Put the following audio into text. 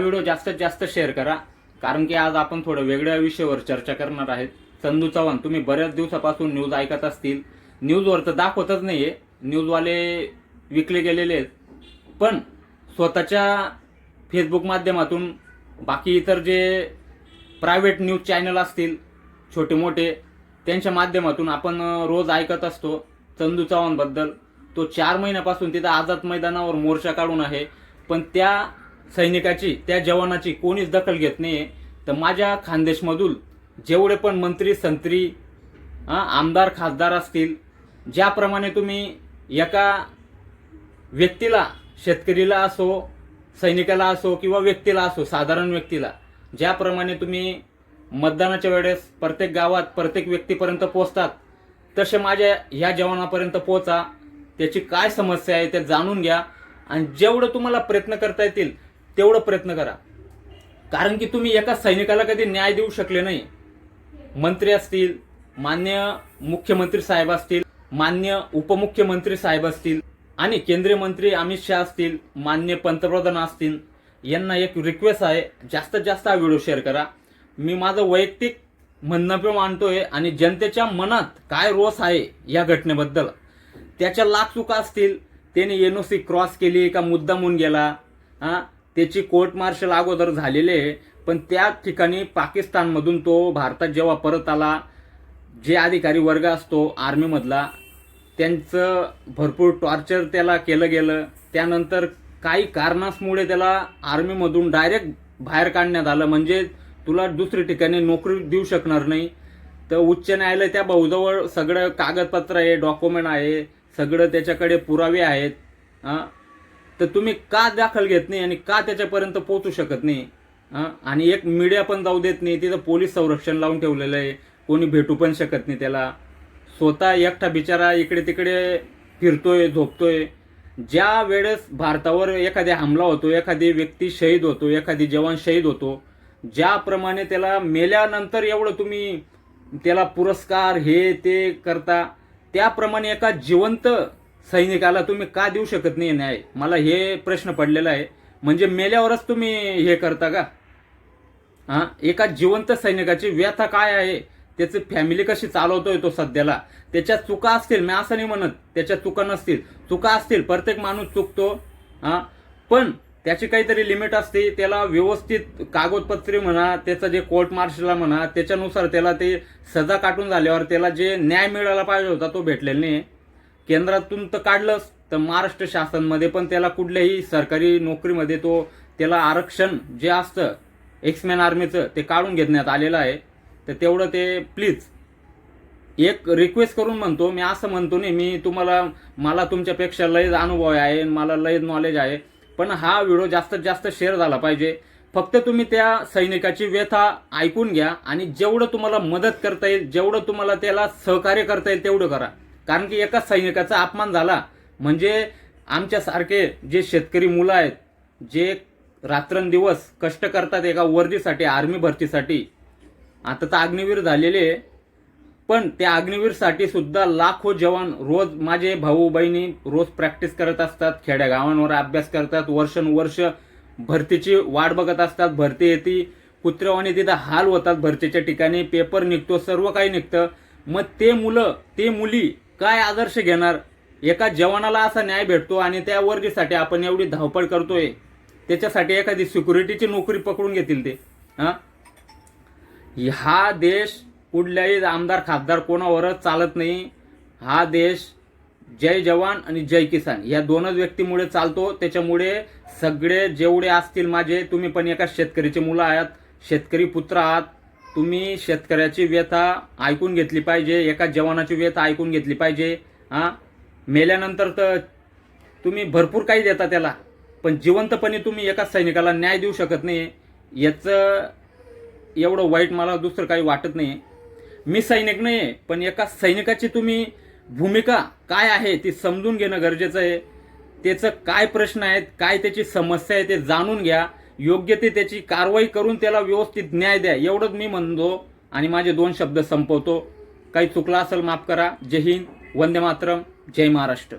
Video जास्तीत जास्त share करा. कारण की आज आपण थोडं वेगळ्या विषयावर चर्चा करणार आहेत. चंदू चव्हाण तुम्ही बऱ्याच दिवसापासून न्यूज ऐकत असतील. न्यूजवर तर दाखवतच नाही आहे न्यूजवाले विकले गेलेले आहेत. पण स्वतःच्या फेसबुक माध्यमातून बाकी इतर जे प्रायव्हेट न्यूज चॅनल असतील छोटे मोठे त्यांच्या माध्यमातून आपण रोज ऐकत असतो चंदू चव्हाणबद्दल तो चार महिन्यापासून तिथं आझाद मैदानावर मोर्चा काढून आहे. पण त्या सैनिकाची त्या जवानाची कोणीच दखल घेत नाही तर माझ्या खानदेशमधून जेवढे पण मंत्री संत्री आमदार खासदार असतील ज्याप्रमाणे तुम्ही एका व्यक्तीला शेतकरीला असो सैनिकाला असो किंवा व्यक्तीला असो साधारण व्यक्तीला ज्याप्रमाणे तुम्ही मतदानाच्या वेळेस प्रत्येक गावात प्रत्येक व्यक्तीपर्यंत पोहोचतात तसे माझ्या ह्या जवानापर्यंत पोहोचा. त्याची काय समस्या आहे ते जाणून घ्या. आणि जेवढं तुम्हाला प्रयत्न करता येतील तेवढं प्रयत्न करा. कारण की तुम्ही एका सैनिकाला कधी न्याय देऊ शकले नाही. मंत्री असतील मान्य मुख्यमंत्री साहेब असतील मान्य उपमुख्यमंत्री साहेब असतील आणि केंद्रीय मंत्री अमित शहा असतील मान्य पंतप्रधान असतील यांना एक रिक्वेस्ट आहे जास्तीत जास्त हा व्हिडिओ शेअर करा. मी माझं वैयक्तिक म्हणणं पण मांडतोय आणि जनतेच्या मनात काय रोष आहे या घटनेबद्दल. त्याच्या लाख चुका असतील त्याने एनओसी क्रॉस केली का मुद्दामून गेला हां त्याची कोर्ट मार्शल अगोदर झालेले आहे. पण त्या ठिकाणी पाकिस्तानमधून तो भारतात जेव्हा परत आला जे अधिकारी वर्ग असतो आर्मीमधला त्यांचं भरपूर टॉर्चर त्याला केलं गेलं. त्यानंतर काही कारणासमुळे त्याला आर्मीमधून डायरेक्ट बाहेर काढण्यात आलं. म्हणजे तुला दुसरी ठिकाणी नोकरी देऊ शकणार नाही. तर उच्च न्यायालय त्या भाऊजवळ सगळं कागदपत्र आहे डॉक्युमेंट आहे सगळं त्याच्याकडे पुरावे आहेत. हां. तर तुम्ही का दाखल घेत नाही आणि का त्याच्यापर्यंत पोहोचू शकत नाही? आणि एक मीडिया पण जाऊ देत नाही तिथं पोलीस संरक्षण लावून ठेवलेलं आहे. कोणी भेटू पण शकत नाही त्याला. स्वतः एकटा बिचारा इकडे तिकडे फिरतोय झोपतोय. ज्या वेळेस भारतावर एखादा हमला होतो एखादी व्यक्ती शहीद होतो एखादी जवान शहीद होतो ज्याप्रमाणे त्याला मेल्यानंतर एवढं तुम्ही त्याला पुरस्कार हे ते करता त्याप्रमाणे एका जिवंत सैनिकाला तुम्ही का देऊ शकत नाही न्याय? मला हे प्रश्न पडलेला आहे. म्हणजे मेल्यावरच तुम्ही हे करता का? हां? एका जिवंत सैनिकाची व्यथा काय आहे? त्याची फॅमिली कशी चालवतोय तो सध्याला? त्याच्या चुका असतील मी असं नाही म्हणत. त्याच्या चुका नसतील. चुका असतील प्रत्येक माणूस चुकतो. हां? पण त्याची काहीतरी लिमिट असते. त्याला व्यवस्थित कागदपत्रे म्हणा त्याचं जे कोर्ट मार्शलला म्हणा त्याच्यानुसार त्याला ते सजा काटून झाल्यावर त्याला जे न्याय मिळायला पाहिजे होता तो भेटलेला नाही. केंद्रातून तर काढलंच तर महाराष्ट्र शासनमध्ये पण त्याला कुठल्याही सरकारी नोकरीमध्ये तो त्याला आरक्षण जे असतं एक्समॅन आर्मीचं ते काढून घेण्यात आलेलं आहे. तर तेवढं ते प्लीज एक रिक्वेस्ट करून म्हणतो मी असं म्हणतो नाही मी तुम्हाला मला तुमच्यापेक्षा लयच अनुभव आहे मला लयच नॉलेज आहे पण हा व्हिडिओ जास्तीत जास्त शेअर झाला पाहिजे. फक्त तुम्ही त्या सैनिकाची व्यथा ऐकून घ्या आणि जेवढं तुम्हाला मदत करता येईल जेवढं तुम्हाला त्याला सहकार्य करता येईल तेवढं करा. कारण की एकाच सैनिकाचा अपमान झाला. म्हणजे आमच्यासारखे जे शेतकरी मुलं आहेत जे रात्रंदिवस कष्ट करतात एका वर्दीसाठी आर्मी भरतीसाठी आता तर अग्निवीर झालेले पण त्या अग्निवीरसाठी सुद्धा लाखो जवान रोज माझे भाऊ बहिणी रोज प्रॅक्टिस करत असतात खेड्यागावांवर अभ्यास करतात वर्षानुवर्ष भरतीची वाट बघत असतात भरती येते कुत्र्यावाने तिथं हाल होतात भरतीच्या ठिकाणी पेपर निघतो सर्व काही निघतं. मग ते मुलं ते मुली काय आदर्श घेणार? एका जवानाला असा न्याय भेटतो आणि त्या वर्गीसाठी आपण एवढी धावपळ करतोय. त्याच्यासाठी एखादी सिक्युरिटीची नोकरी पकडून घेतील ते. हां? हा देश कुठल्याही आमदार खासदार कोणावरच चालत नाही. हा देश जय जवान आणि जय किसान. या दोनच व्यक्तीमुळे चालतो. त्याच्यामुळे सगळे जेवढे असतील माझे तुम्ही पण एका शेतकरीचे मुलं आहात शेतकरी पुत्र आहात तुम्ही शेतकऱ्याची व्यथा ऐकून घेतली पाहिजे एका जवानाची व्यथा ऐकून घेतली पाहिजे हां? मेल्यानंतर तर तुम्ही भरपूर काही देता त्याला पण जिवंतपणे तुम्ही एका सैनिकाला न्याय देऊ शकत नाही याचं एवढं वाईट मला दुसरं काही वाटत नाही. मी सैनिक नाही आहे पण एका सैनिकाची तुम्ही भूमिका काय आहे ती समजून घेणं गरजेचं आहे. त्याचं काय प्रश्न आहेत काय त्याची समस्या आहे ते जाणून घ्या. योग्य ते त्याची कारवाई करून त्याला व्यवस्थित न्याय द्या. एवढंच मी म्हणतो आणि माझे दोन शब्द संपवतो. काही चुकला असेल माफ करा. जय हिंद. वंदे मातरम. जय महाराष्ट्र.